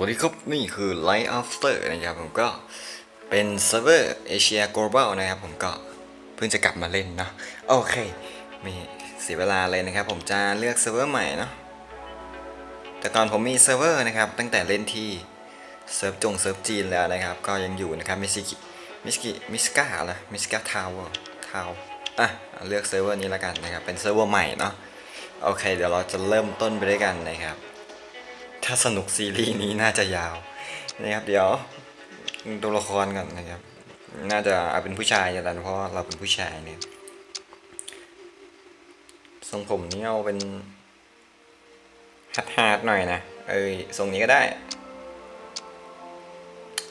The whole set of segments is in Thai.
วัสดีครับ นี่คือ Light After นะครับผมก็เป็นเซิร์ฟเวอร์เอเชีย Global นะครับผมก็เพิ่งจะกลับมาเล่นเนาะโอเคไม่เสียเวลาเลยนะครับ ผมจะเลือกเซิร์ฟเวอร์ใหม่เนาะแต่ก่อนผมมีเซิร์ฟเวอร์นะครับ ตั้งแต่เล่นที่เซิร์ฟจงเซิร์ฟจีนแล้วนะครับ ก็ยังอยู่นะครับมิสกิมิสกิมิสกาละมิสกาทาวเวอร์ทาวอะเลือกเซิร์ฟเวอร์นี้แล้วกันนะครับเป็นเซิร์ฟเวอร์ใหม่เนาะโอเค เดี๋ยวเราจะเริ่มต้นไปด้วยกันนะครับ ถ้าสนุกซีรีส์นี้น่าจะยาวนะครับ เดี๋ยวตัวละครก่อนนะครับ น่าจะเอาเป็นผู้ชายอย่างนั้นเพราะเราเป็นผู้ชายเนี่ยทรงผมนี่เอาเป็นฮัดฮาดหน่อยนะ เอ้ยทรงนี้ก็ได้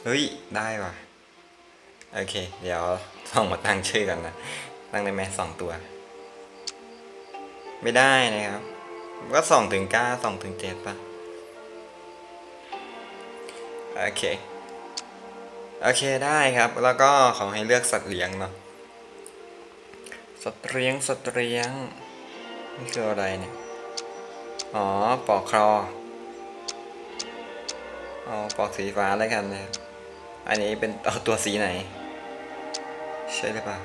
เฮ้ย ได้ว่ะ โอเค เดี๋ยวส่องมาตั้งชื่อกันนะ ตั้งได้ไหมสองตัว ไม่ได้นะครับ ก็สองถึงเก้าสองถึงเจ็ดปะ โอเค โอเคได้ครับ แล้วก็ขอให้เลือกสัตว์เลี้ยงเนาะ สัตว์เลี้ยง สัตว์เลี้ยง นี่คืออะไรเนี่ย อ๋อ ปอกครอเอาปอกสีฟ้าแล้วกันนะครับ อันนี้เป็นเอาตัวสีไหน ใช่หรือเปล่า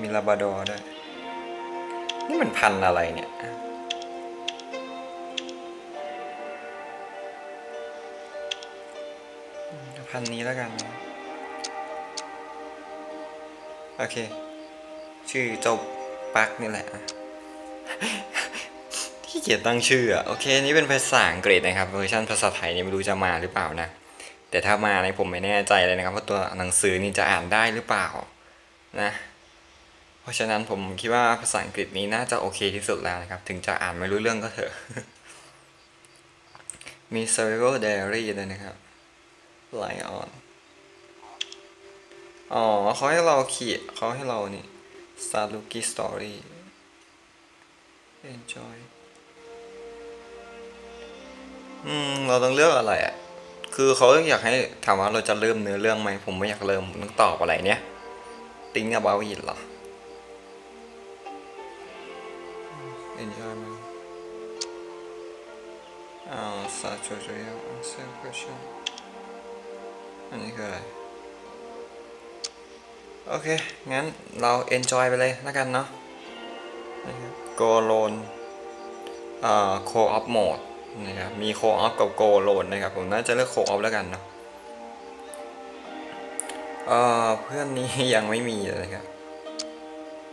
มีลาบาดอร์ด้วย นี่มันพันธุ์อะไรเนี่ย พันนี้แล้วกันนะโอเค ชื่อเจ้าปักนี่แหละที่เกียรตั้งชื่ออะโอเค นี่เป็นภาษาอังกฤษนะครับเวอร์ชันภาษาไทยนี่ไม่รู้จะมาหรือเปล่านะ แต่ถ้ามาในผมไม่แน่ใจเลยนะครับว่าตัวหนังสือนี่จะอ่านได้หรือเปล่านะ เพราะฉะนั้นผมคิดว่าภาษาอังกฤษนี้น่าจะโอเคที่สุดแล้วนะครับ ถึงจะอ่านไม่รู้เรื่องก็เถอะมี survival diary ด้วยนะครับ ไลออนอ๋อเขาให้เราเขียนเขาให้เรานี่ start looking story enjoy อืม เราต้องเลือกอะไรอะ คือเขาอยากให้ถามว่าเราจะเริ่มเนื้อเรื่องไหม ผมไม่อยากเริ่ม ผมต้องตอบอะไรเนี่ย think about it เหรอ enjoy มั้ยอ่า start tutorial answer question อันนี้คืออะไร โอเค งั้นเรา enjoy ไปเลยแล้วกันเนาะนะครับ go alone อ่า co-op mode นะครับ มี co-op กับ go alone นะครับ ผมน่าจะเลือก co-op แล้วกันเนาะเอ่อเพื่อนนี้ยังไม่มีเลยครับ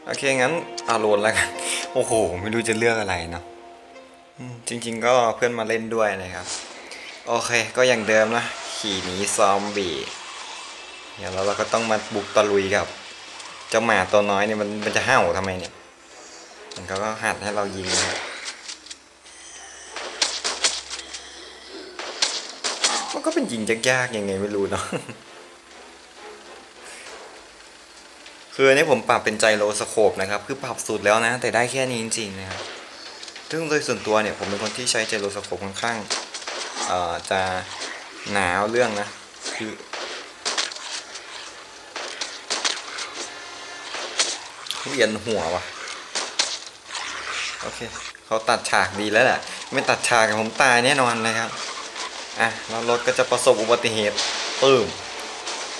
โอเค งั้นอาโลนแล้วกัน โอ้โห ไม่รู้จะเลือกอะไรเนาะจริง ๆ ก็เพื่อนมาเล่นด้วยนะครับ โอเค ก็อย่างเดิมนะ ขี่หนีซอมบี้เดี๋ยวเราเราก็ต้องมาบุกตะลุยกับ เจ้าหมาตัวน้อยเนี่ยมันมันจะเห้าทำไมเนี่ย มันก็หัดให้เรายิงนะครับมันก็เป็นยิงยากๆยังไงไม่รู้เนาะคืออันนี้ผมปรับเป็นใจโลสโคปนะครับ คือปรับสุดแล้วนะ แต่ได้แค่นี้จริงๆนะครับซึ่งโดยส่วนตัวเนี่ยผมเป็นคนที่ใช้ใจโลสโคปค่อนข้างจะ หนาวเรื่องนะคือเวียนหัววะโอเคเขาตัดฉากดีแล้วแหละไม่ตัดฉากผมตายแน่นอนเลยครับอะแล้วรถก็จะประสบอุบัติเหตุปื้ม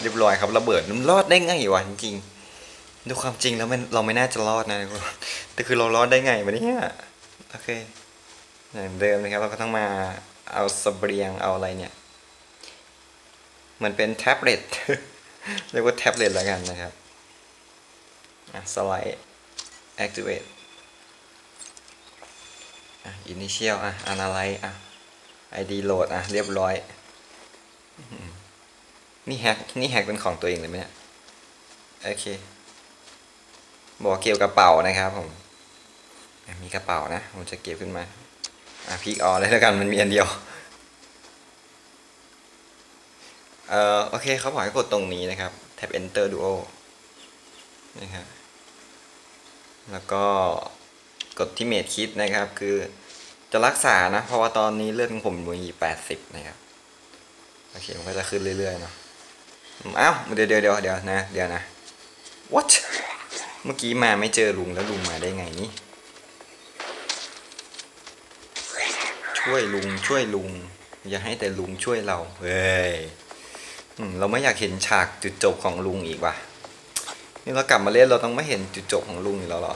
เรียบร้อยครับระเบิดมันรอดได้ไงวะจริงๆดูความจริงแล้วมันเราไม่น่าจะรอดนะทุกคนแต่คือเรารอดได้ไงวะเนี่ยโอเคอย่างเดิมนะครับเราก็ต้องมาเอาสเสบียงเอาอะไรเนี่ย เหมือนเป็นแท็บเล็ตเรียกว่าแท็บเล็ตแล้วกันนะครับสไลด์ activate อะ initial อะ analyze อะ ID โหลดอะ เรียบร้อย นี่แฮกนี่แฮกเป็นของตัวเองเลยไหมเนี่ย โอเค บอกเกี่ยวกับกระเป๋านะครับผม มีกระเป๋านะ ผมจะเก็บขึ้นมา อะพิกออเลยแล้วกันมันมีอันเดียว เอ่อโอเคเขาบอกให้กดตรงนี้นะครับ แท็บ enter duo นะครับแล้วก็กดที่เมดคิดนะครับ คือจะรักษานะ เพราะว่าตอนนี้เลือดของผมมีแปดสิบนะครับ โอเคมันก็จะขึ้นเรื่อยๆเนาะอ้าวเดี๋ยวเดี๋ยวเดี๋ยวเดี๋ยวนะ เดี๋ยวนะ what เมื่อกี้มาไม่เจอลุงแล้วลุงมาได้ไงนี่ช่วยลุงช่วยลุง อย่าให้แต่ลุงช่วยเรา เฮ้ย เราไม่อยากเห็นฉากจุดจบของลุงอีกว่ะ นี่เรากลับมาเล่นเราต้องไม่เห็นจุดจบของลุงอีกแล้วหรอ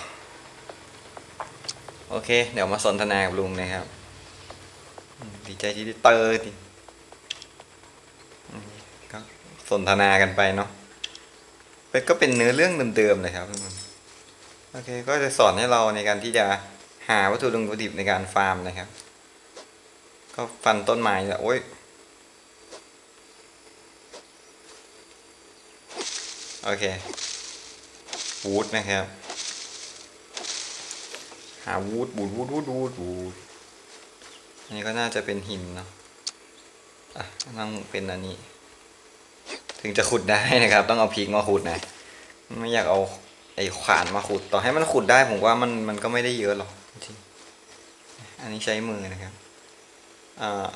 โอเค เดี๋ยวมาสนทนากับลุงนะครับ ดีใจที่ได้เตอร์ดิก็สนทนากันไปเนาะเป็นก็เป็นเนื้อเรื่องเดิมๆเลยครับทุกคนโอเค ก็จะสอนให้เราในการที่จะหาวัตถุดิบวัตถุดิบในการฟาร์มนะครับ ก็ฟันต้นไม้แล้วโอ้ย โอเควูดนะครับ หาวูดบูดวูดวูดวูดวูดอันนี้ก็น่าจะเป็นหินเนาะอะต้องเป็นอันนี้ ถึงจะขุดได้นะครับ ต้องเอาพีกมาขุดนะ ไม่อยากเอาไอ้ขวานมาขุด ต่อให้มันขุดได้ผมว่ามันมันก็ไม่ได้เยอะหรอกจริงอันนี้ใช้มือนะครับอ่า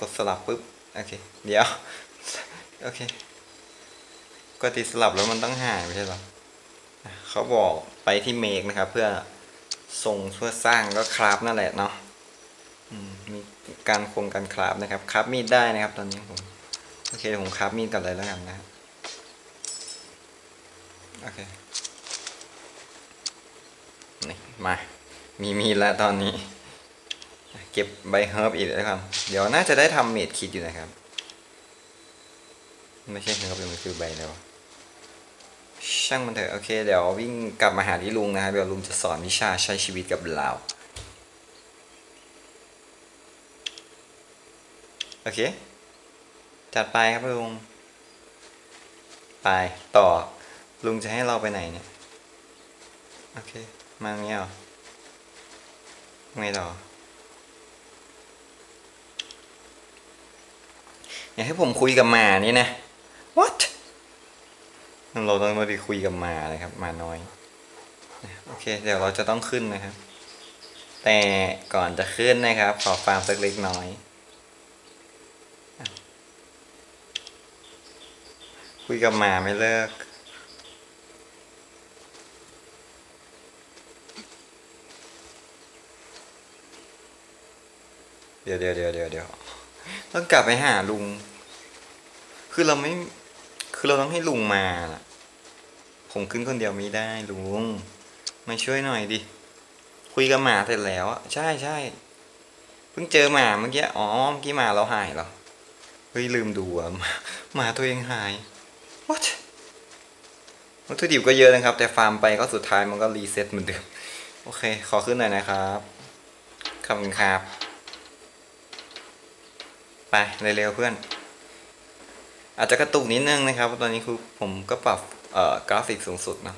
กดสลับปุ๊บ โอเค เดี๋ยว โอเค ก็ติดสลับแล้วมันต้องหายไม่ใช่หรอเขาบอกไปที่เมกนะครับ เพื่อส่งเพื่อสร้างก็คราฟนั่นแหละเนาะมีการคงการคราฟนะครับคราฟมีดได้นะครับ ตอนนี้ผมโอเคผมคราฟมีดกันเลยแล้วกันนะครับโอเคนี่มามีมีดแล้วตอนนี้ เก็บใบเฮิร์บอีกแล้วครับ เดี๋ยวน่าจะได้ทำเมดคิดอยู่นะครับ ไม่ใช่เฮิร์บมันคือใบแล้วะ ช่างมันเถอะโอเค เดี๋ยววิ่งกลับมาหาที่ลุงนะครับเดี๋ยวลุงจะสอนวิชาใช้ชีวิตกับเราโอเค จัดไปครับลุง ไปต่อ ลุงจะให้เราไปไหนเนี่ย โอเค มางเงี้ยเหรอไงต่ออยากให้ผมคุยกับหมานี่นะ what เราต้องมาไปคุยกับหมาเลยครับหมาน้อยโอเค เดี๋ยวเราจะต้องขึ้นนะครับ แต่ก่อนจะขึ้นนะครับ ขอฟาร์มสักเล็กน้อย คุยกับหมาไม่เลิกเดี๋ยวเดี๋ยวเดี๋ยวเดี๋ยวต้องกลับไปหาลุง คือเราไม่ คือเราต้องให้ลุงมาน่ะผมขึ้นคนเดียวไม่ได้ลุง มาช่วยหน่อยดิ คุยกับหมาเสร็จแล้วอะใช่ใช่เพิ่งเจอหมาเมื่อกี้ อ๋อ เมื่อกี้หมาเราหายเหรอ เฮ้ยลืมดูอะหมาหมาตัวเองหาย what วัตถุดิบก็เยอะนะครับ แต่ฟาร์มไปก็สุดท้ายมันก็รีเซ็ตเหมือนเดิม โอเค ขอขึ้นหน่อยนะครับขอบคุณครับ ไปเร็วๆเพื่อน อาจจะกระตุกนิดนึงนะครับตอนนี้คือผมก็ปรับกราฟิกสูงสุดนะ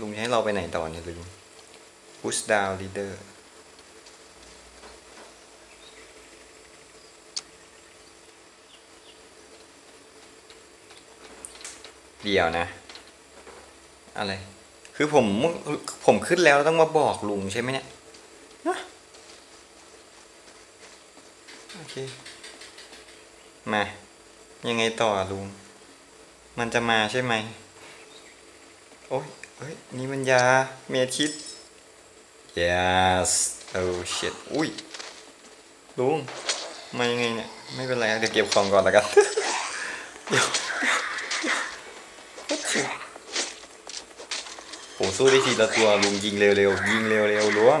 ลุงจะให้เราไปไหนต่อเนี่ยลุง push down leader เดี๋ยวนะ อะไร คือผมผมขึ้นแล้วต้องมาบอกลุงใช่ไหมเนี่ย โอเค มา ยังไงต่อลุง มันจะมาใช่ไหม โอ้ยเฮ้ย นี่มันยา เมียทิด yes oh shit อุ้ย ลุง มายังไงเนี่ย ไม่เป็นไร เดี๋ยวเก็บของก่อนแล้วกันเดี๋ยวผมสู้ได้ทีละตัวลุงยิงเร็วๆยิงเร็วๆล้วง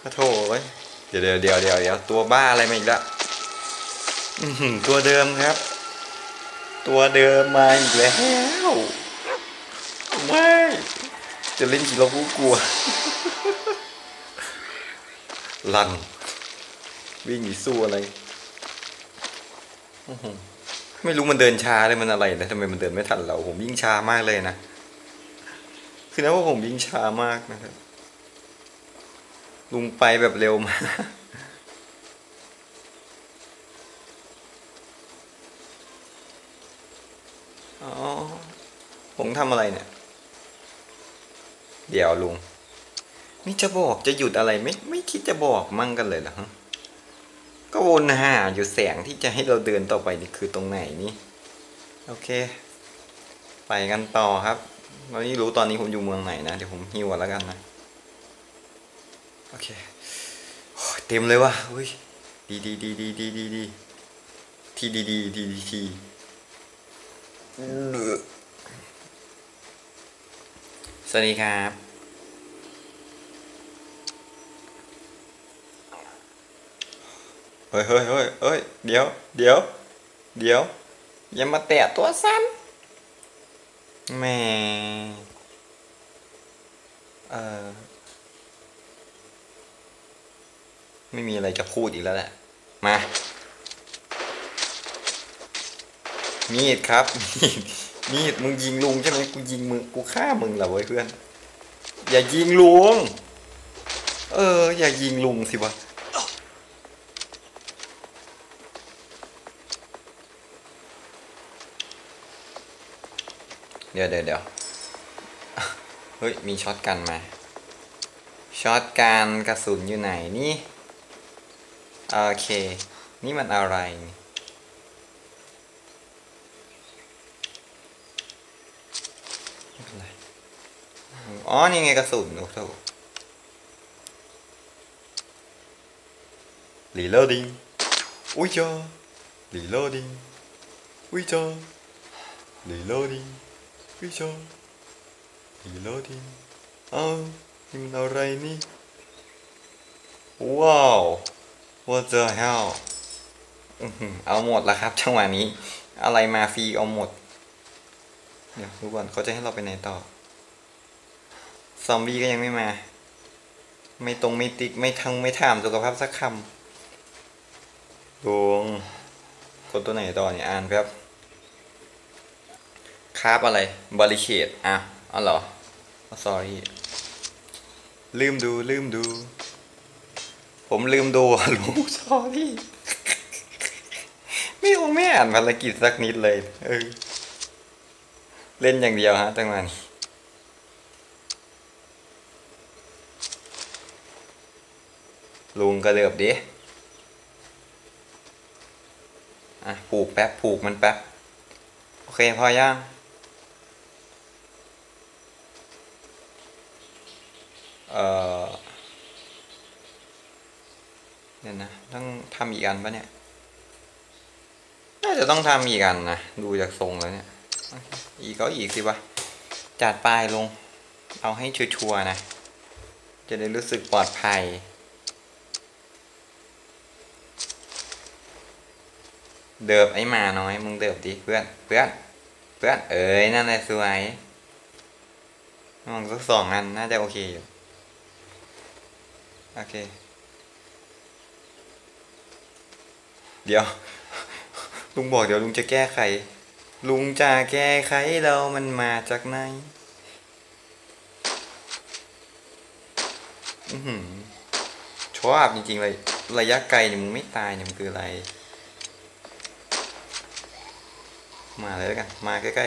ขอโทษไว้เดี๋ยวเดี๋ยวเดี๋ยวเดี๋ยวเดี๋ยวตัวบ้าอะไรมาอีกละอื้อหือตัวเดิมครับ ตัวเดิมมาอีกแล้วไม่จะเล่นกี่รอบกูกลัว ลัน วิ่งหนีสู้อะไร ไม่รู้มันเดินช้าเลยมันอะไรนะทำไมมันเดินไม่ทันเรา ผมวิ่งช้ามากเลยนะ คือนะว่าผมวิ่งช้ามากนะครับ ลุงไปแบบเร็วมากอ๋อผมทำอะไรเนี่ย เดี๋ยวลุง นี่จะบอกจะหยุดอะไรไม่ไม่คิดจะบอกมั่งกันเลยเหรอก็วนหาอยู่แสงที่จะให้เราเดินต่อไปนี่คือตรงไหนนี่ โอเค ไปกันต่อครับเราไม่รู้ตอนนี้ผมอยู่เมืองไหนนะ เดี๋ยวผมหิวแล้วกันนะ โอเคเต็มเลยว่ะอุ้ยดีดีดีดีดีดีดีทีดีดีดีดีทีสวัสดีครับเฮ้ยเฮ้ยเฮ้ยเฮ้ยเดี๋ยว เดี๋ยว เดี๋ยว อย่ามาแตะตัวสั้นแม่เออ ไม่มีอะไรจะพูดอีกแล้วแหละ มา มีดครับ มีด มีด มึงยิงลุงใช่ไหมกูยิงมึง กูฆ่ามึงเหรอเว้ยเพื่อน อย่ายิงลุง เออ อย่ายิงลุงสิวะเดี๋ยวเดี๋ยวเดี๋ยวเฮ้ย มีช็อตกันมา ช็อตกันกระสุนอยู่ไหนนี่ โอเค นี่มันอะไร อ๋อ นี่ไงกระสุนโอ้โหรีโหลดิ้งอุ้ยจ้ารีโหลดิ้งอุ้ยจ้ารีโหลดิ้งอุ้ยจ้ารีโหลดิ้งอ้าวนี่มันอะไรนี่ ว้าว What the hell อื้อหือเอาหมดแล้วครับจังหวะนี้ อะไรมาฟรีเอาหมด เดี๋ยวดูก่อนเขาจะให้เราไปไหนต่อ ซอมบี้ก็ยังไม่มา ไม่ตรงไม่ติ๊กไม่ทั้งไม่ถามสุขภาพสักคำดวงกดตัวไหนต่อเนี่ยอ่านครับคาบอะไรบริเคดอะอ๋อเหรอ sorry ลืมดูลืมดู ผมลืมดูอะลุง sorry ไม่คงไม่อ่านภารกิจสักนิดเลย เออ เล่นอย่างเดียวฮะจังหวะนี้ลุงกระเดือบดิอะผูกแป๊บผูกมันแป๊บ โอเคพอยังเอ่อ เดี๋ยวนะ ต้องทำอีกอันปะเนี่ย น่าจะต้องทำอีกอันนะ ดูจากทรงแล้วเนี่ย อีกก็อีกสิวะ จัดป้ายลง เอาให้ชัวร์ๆนะ จะได้รู้สึกปลอดภัยเดิบไอ้มาน้อย มึงเดิบดิเพื่อนเพื่อนเพื่อนเอ้ยนั่นแหละสวยมองสักสองอันน่าจะโอเคอยู่ โอเค เดี๋ยว ลุงบอกเดี๋ยวลุงจะแก้ไข ลุงจะแก้ไขเรามันมาจากไหนอือหือชอบจริงๆเลยระยะไกลเนี่ยมึงไม่ตายเนี่ยมันคืออะไร มาเลยแล้วกัน มาใกล้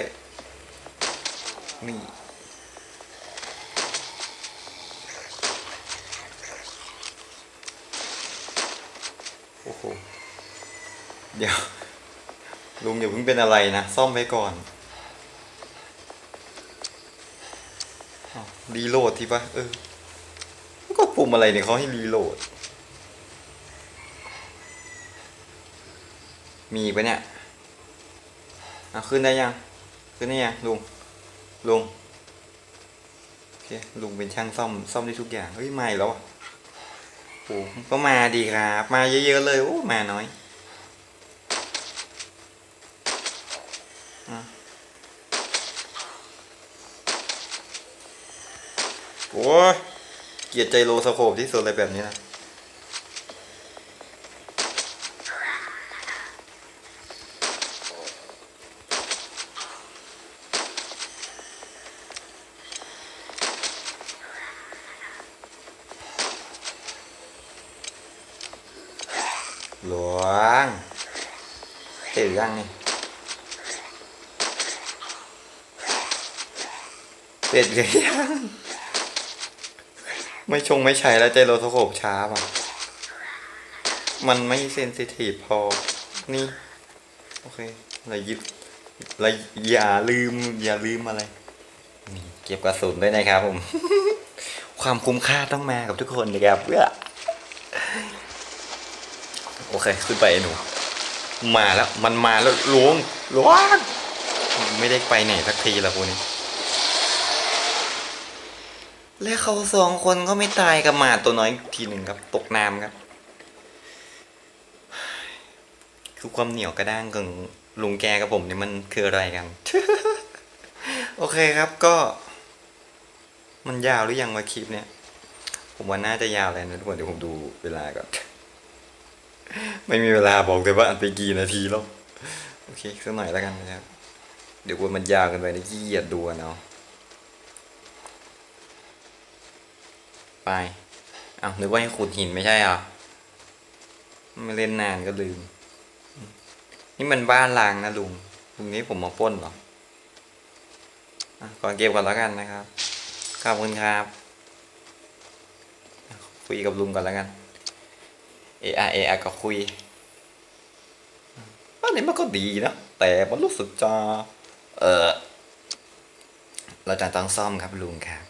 ๆนี่ โอ้โห เดี๋ยว ลุงอย่าเพิ่งเป็นอะไรนะ ซ่อมไว้ก่อนอ้าวรีโหลดทีปะเออ ก็ปุ่มอะไรเนี่ยเขาให้รีโหลด มีปะเนี่ยอะขึ้นได้ยัง ขึ้นได้ยังลุง ลุงโอเคลุงเป็นช่างซ่อม ซ่อมได้ทุกอย่าง เฮ้ย ไม่แล้วอะโอ้ก็มาดีครับ มาเยอะๆเลย โอ้ มาน้อย โอ้ยเกียดใจโลสโคปที่สุดเลยแบบนี้นะหลวงเตื่นยังนี่เสร็จหรือยัง ไม่ชงไม่ใช้แล้วใจโรโทโขบช้าป่ะ มันไม่เซนซิทีฟพอ นี่ โอเคเรายิบเราอย่าลืม อย่าลืมอะไร นี่เก็บกระสุนด้วยนะครับผม ความคุ้มค่าต้องมากับทุกคนนะครับเพื่อโอเค ขึ้นไปหนู มาแล้ว มันมาแล้วล้วงล้วง ไม่ได้ไปไหนสักทีละพวกนี้ และเขาสองคนก็ไม่ตายกับหมาตัวน้อยทีหนึ่งครับ ตกน้ำครับ คือความเหนียวกระด้างของลุงแกกับผมเนี่ยมันคืออะไรกัน โอเคครับก็ มันยาวหรือยังวะคลิปเนี่ย ผมว่าน่าจะยาวเลยนะทุกคนเดี๋ยวผมดูเวลาก่อน ไม่มีเวลาบอกเลยว่าอันไปกี่นาทีแล้ว โอเคสักหน่อยแล้วกันนะครับ เดี๋ยวกลัวมันยาวกันไปนะขี้เกียจดูเนาะ ไปเอานึกว่าให้ขุดหินไม่ใช่เหรอไม่เล่นนานก็ลืม นี่มันบ้านลางนะลุงลุงนี้ผมมาป้นเหรอก่อนเก็บก่อนแล้วกันนะครับขอบคุณครับคุยกับลุงก่อนแล้วกันเอไอเอไอก็คุยอันนี้มันก็ดีนะแต่มันรู้สึกจะเออเราจะต้องซ่อมครับลุงครับ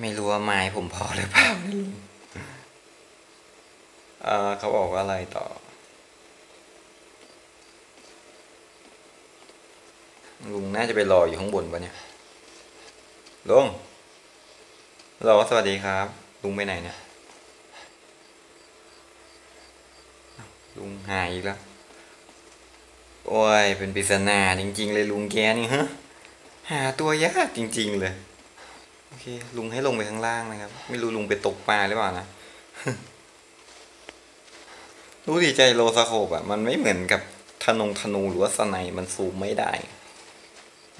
ไม่รู้ว่าไม้ผมพอหรือเปล่านะลุงเออเขาบอกว่าอะไรต่อ ลุงน่าจะไปรออยู่ข้างบนปะเนี่ย ลุงรอสวัสดีครับ ลุงไปไหนเนี่ย ลุงหายอีกแล้ว โอ้ย เป็นปริศนาจริง ๆ เลยลุงแกนี่ฮะ หาตัวยากจริง ๆ เลยโอเคลุงให้ลงไปข้างล่างนะครับ ไม่รู้ลุงไปตกปลาหรือเปล่านะรู้ดีใจโลสโคปอะมันไม่เหมือนกับธนงธนูหรือว่าสไนมันซูมไม่ได้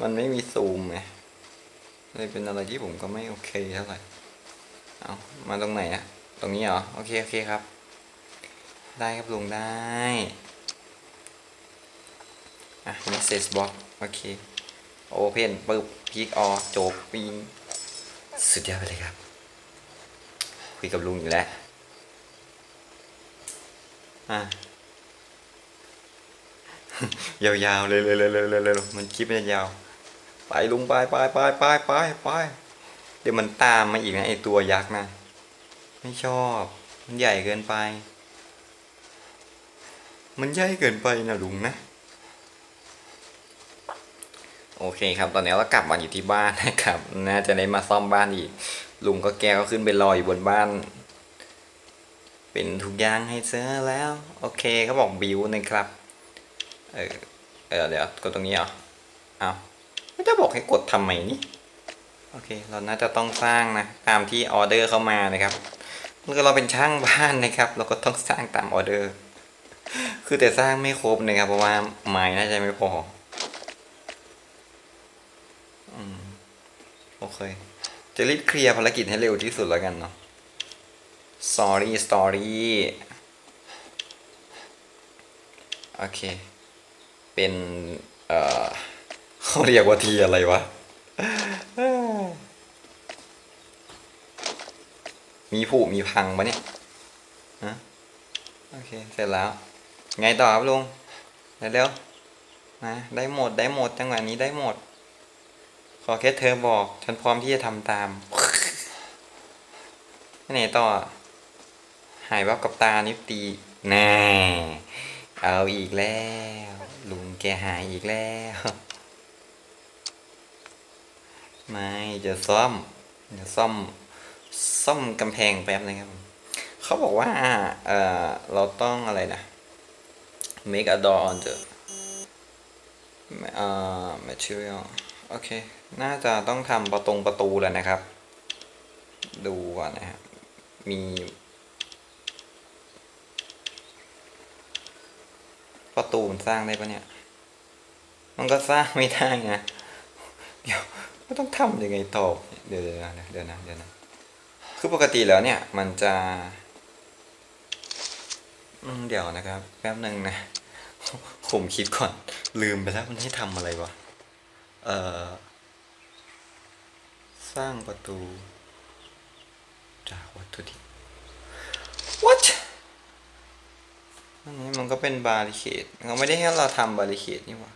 มันไม่มีซูมไงเลยเป็นอะไรที่ผมก็ไม่โอเคเท่าไหร่เอามาตรงไหนอะตรงนี้เหรอโอเคโอเคครับ ได้ครับลุงได้อะ message box โอเค open ปึ๊บพีกออจบปีน สุดยอดไปเลยครับ คุยกับลุงอยู่แล้วอะยาวๆเลยเลยเลยเลยเลยมันคลิปมันยาว ไปลุงไปไปไปไปไปไปเดี๋ยวมันตามมาอีกนะไอตัวยักษ์นะไม่ชอบ มันใหญ่เกินไป มันใหญ่เกินไปนะลุงนะ โอเคครับตอนนี้เรากลับมาอยู่ที่บ้านนะครับ น่าจะได้มาซ่อมบ้านอีก ลุงก็แกก็ขึ้นไปรออยู่บนบ้าน เป็นทุกอย่างให้เจอแล้ว โอเคเขาบอกบิวนะครับเออเออเดี๋ยวกดตรงนี้เหรอเอาไม่จะบอกให้กดทำไมนี่โอเค เราน่าจะต้องสร้างนะตามที่ออเดอร์เข้ามานะครับเมื่อเราเป็นช่างบ้านนะครับ เราก็ต้องสร้างตามออเดอร์ คือแต่สร้างไม่ครบนะครับเพราะว่าไม้น่าจะไม่พอ โอเค จะรีบเคลียร์ภารกิจให้เร็วที่สุดแล้วกันเนาะ sorry story โอเค เป็น เอ่อเขาเรียกว่าทีอะไรวะ มีผุมีพังปะเนี่ยฮะโอเค เสร็จแล้ว ไงต่อครับลุงเร็วๆนะได้หมด ได้หมด จังหวะนี้ได้หมด ขอแค่เธอบอก ฉันพร้อมที่จะทำตามไหนต่อ หายวับกับตานิบตีแน่เอาอีกแล้ว ลุงแกหายอีกแล้ว ไม่จะซ่อมจะซ่อม ซ่อมกำแพงแป๊บนะครับ เขาบอกว่า เออเราต้องอะไรนะ make a door on the เอ่อ material โอเค น่าจะต้องทำประตงประตูแล้วนะครับ ดูก่อนนะครับมีประตูมันสร้างได้ปะเนี่ย มันก็สร้างไม่ได้นะเดี๋ยวก็ต้องทำยังไงต่อเดี๋ยวเดี๋ยวนะเดี๋ยวนะเดี๋ยวนะคือปกติแล้วเนี่ย มันจะอืมเดี๋ยวนะครับ แป๊บหนึ่งนะผมคิดก่อนลืมไปแล้วมันให้ทำอะไรวะเอ่อ สร้างประตู จากวัตถุดิบ what อันนี้มันก็เป็นบาริเคดเขาไม่ได้ให้เราทำบาริเคดนี่หว่า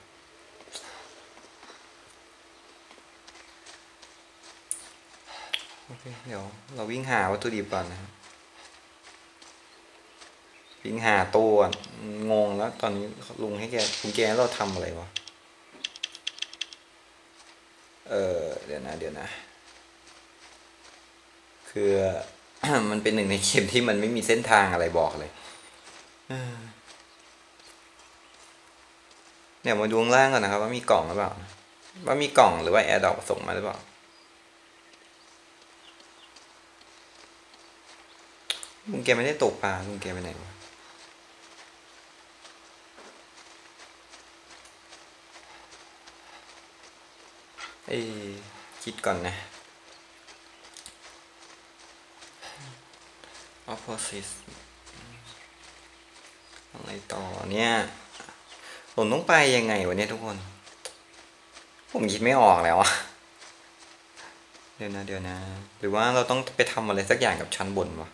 โอเคเดี๋ยวเราวิ่งหาวัตถุดิบก่อนนะครับวิ่งหาตัวก่อนงงแล้ว ตอนนี้ลุงให้แกคุณแกเราทำอะไรวะ เออเดี๋ยวนะ เดี๋ยวนะ คือมันเป็นหนึ่งในเกมที่มันไม่มีเส้นทางอะไรบอกเลยเออเดี๋ยมาดูงล่างก่อนนะครับ ว่ามีกล่องหรือเปล่า ว่ามีกล่องหรือว่าแอร์ดอกส่งมาหรือเปล่าลุงแกไม่ได้ตกปลาลุงแกไปไหนวะเอ้คิดก่อนนะ opposite อะไรต่อเนี่ยผมต้องไปยังไงวะเนี่ยทุกคน ผมคิดไม่ออกแล้วอะเดี๋ยวนะเดี๋ยวนะ หรือว่าเราต้องไปทำอะไรสักอย่างกับชั้นบนวะ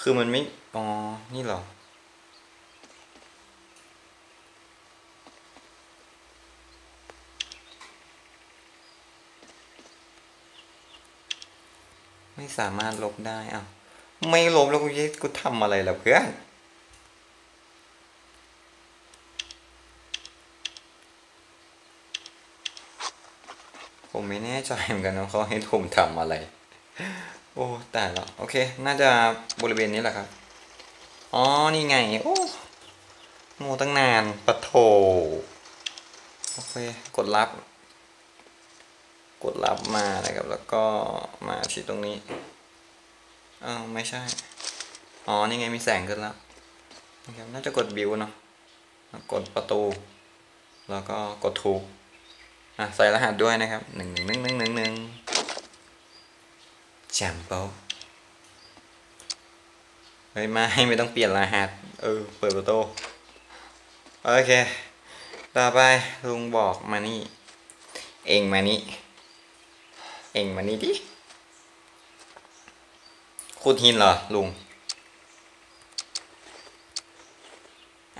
คือมันไม่ อ๋อ นี่เหรอ ไม่สามารถลบได้อ้าวไม่ลบแล้วกูจะกูทำอะไรล่ะเพื่อนผมไม่แน่ใจเหมือนกันว่าเขาให้ผมทำอะไร โอ้แต่ล้วโอเค น่าจะบริเวณนี้แหละครับ อ๋อ นี่ไง โอ้โมตั้งนานปะโถโอเค กดรับ กดรับมานะครับ แล้วก็มาที่ตรงนี้เออไม่ใช่ อ๋อ นี่ไงมีแสงขึ้นแล้วนะครับน่าจะกดบิวเนาะกดประตู แล้วก็กดถูกอะใส่รหัสด้วยนะครับหนึ่งหนึ่งหนึ่งหนึ่งหนึ่งแจมโปเฮ้ยไม่ไม่ต้องเปลี่ยนรหัส เออ เปิดประตู โอเค ต่อไปลุงบอกมานี่ เองมานี่ เองมานี่ดิขุดหินเหรอลุง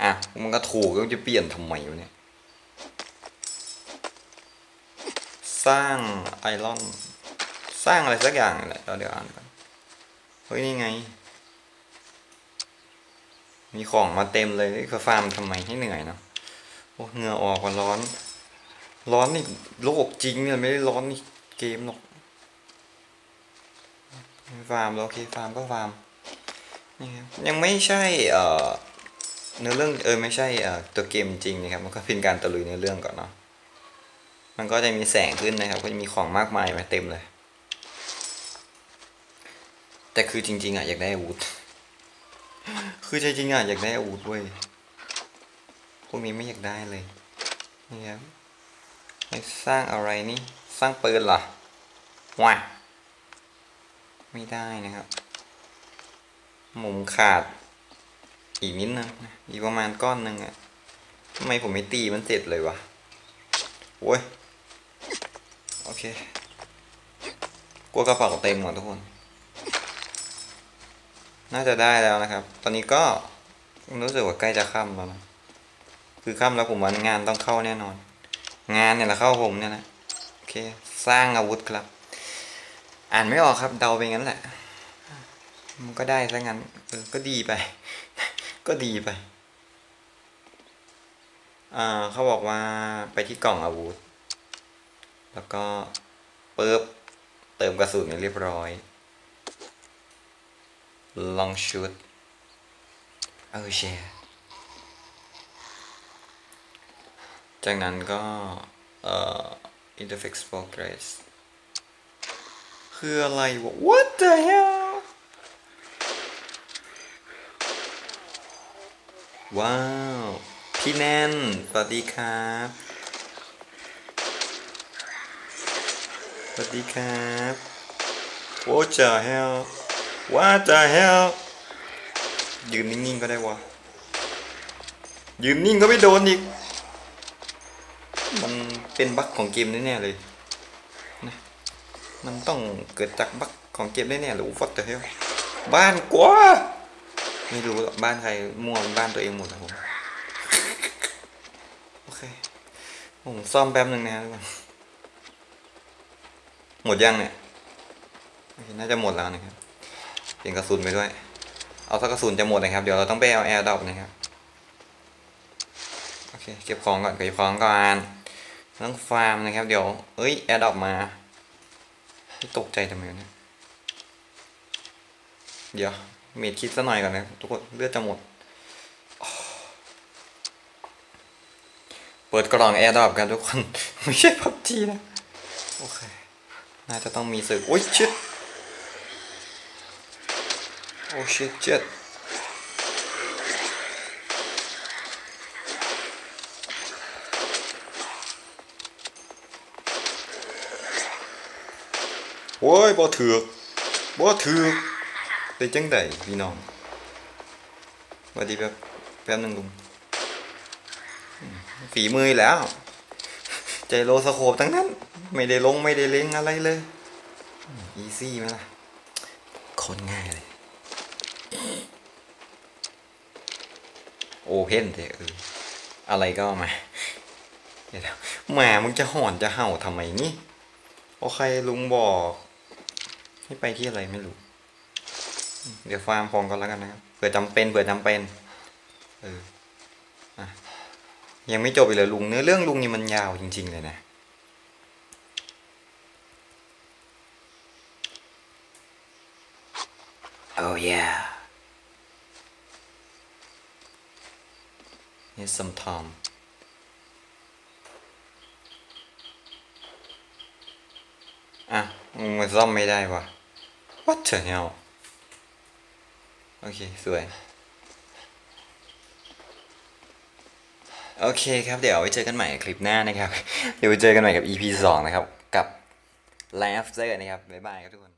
อะมันก็ถูกก็จะเปลี่ยนทำไมวะเนี่ย สร้างไอรอน สร้างอะไรสักอย่างแหละเราเดี๋ยวอ่านก่อนเฮ้ยนี่ไง มีของมาเต็มเลยคือฟาร์มทำไมให้เหนื่อยเนาะโอ้เหงื่อออกว่าร้อน ร้อนนี่โลกจริงเนี่ยไม่ได้ร้อนนี่ เกมหรอกฟาร์มโอเคฟาร์มก็ฟาร์มนี่ครับยังไม่ใช่เอ่อเนื้อเรื่องเออไม่ใช่เอ่อตัวเกมจริงนะครับมันก็เป็นการตะลุยเนื้อเรื่องก่อนเนาะมันก็จะมีแสงขึ้นนะครับก็จะมีของมากมายมาเต็มเลย แต่คือจริง ๆอะอยากได้อาวุธคือใจจริงอะอยากได้อาวุธเว้ยพวกนี้ไม่อยากได้เลยนี่ครับให้สร้างอะไรนี่ สร้างปืนเหรอว้าไม่ได้นะครับ มุมขาด อีกนิดนึงอีกประมาณก้อนหนึ่งอะทำไมผมไม่ตีมันเสร็จเลยวะโว้ย โอเค กลัวกระเป๋าเต็มหมดทุกคน น่าจะได้แล้วนะครับ ตอนนี้ก็รู้สึกว่าใกล้จะค่ำแล้วนะ คือค่ำแล้วผมว่างานต้องเข้าแน่นอน งานเนี่ยแหละเข้าผมเนี่ยนะ เค สร้างอาวุธครับ อ่านไม่ออกครับ เดาไปงั้นแหละ มันก็ได้ซะงั้น เออ ก็ดีไป ก็ดีไป อ่าเขาบอกว่าไปที่กล่องอาวุธ แล้วก็เปิบเติมกระสุนเรียบร้อย ลองชุดเออแชร์จากนั้นก็ เอ่อ interface progress คืออะไรวะ What the hell ว้าว พี่แนนสวัสดีครับสวัสดีครับ What the hell What the hell ยืนนิ่งๆก็ได้วะยืนนิ่งก็ไม่โดนอีก มันเป็นบั๊กของเกมแน่ๆเลยนะมันต้องเกิดจากบั๊กของเกมแน่ๆหรือฟักเตอร์เฮลบ้านกว่าไม่รู้หรอกบ้านใครมั่วบ้านตัวเองหมดนะผมโอเคผมซ่อมแป๊บหนึ่งนะครับทุกคนหมดยังเนี่ยน่าจะหมดแล้วนะครับเปลี่ยนกระสุนไปด้วย เอาสักกระสุนจะหมดนะครับ เดี๋ยวเราต้องไปเอาแอร์ดรอปนะครับ โอเค เก็บของก่อน เก็บของก่อน ต้องฟาร์มนะครับ เดี๋ยว เอ้ย แอร์ดรอปมา ตกใจทำไมเนี่ยเดี๋ยว เมดคิดซะหน่อยก่อนนะทุกคนเลือดจะหมด เปิดกล่องแอร์ดรอปกันทุกคน ไม่ใช่พับจีนะ โอเค น่าจะต้องมีสึกโอ้ยชิดโอ้ชิดชิด โอ้ยบ่ถือบ่ถือกเป็นจังไดพี่น้องสวัสดีแป๊บแป๊บหนึงลุงฝีมือแล้ว ใจโลสโคปทั้งนั้น ไม่ได้ลงไม่ได้เล็งอะไรเลยอีซี่ไหมล่ะคนง่ายเลยโอเพนเถอะเอออะไรก็มาเดี๋ยวหมามึงจะหอนจะเห่าทำไมนี่ โอเคลุงบอก ให้ไปที่อะไรไม่รู้ เดี๋ยวฟาร์มของก่อนแล้วกันนะครับเผื่อจำเป็นเผื่อจำเป็น เอออะยังไม่จบอีกเลยลุงเนื้อเรื่องลุงนี่มันยาวจริง ๆ เลยนะ Oh yeah Need some Tom อะมันซ่อมไม่ได้วะ What the hell โอเค สวย โอเคครับ เดี๋ยวไว้เจอกันใหม่คลิปหน้านะครับ เดี๋ยวไว้เจอกันใหม่กับ EP 2 นะครับ กับ l a f t e r นะครับ บ๊ายบายครับทุกคน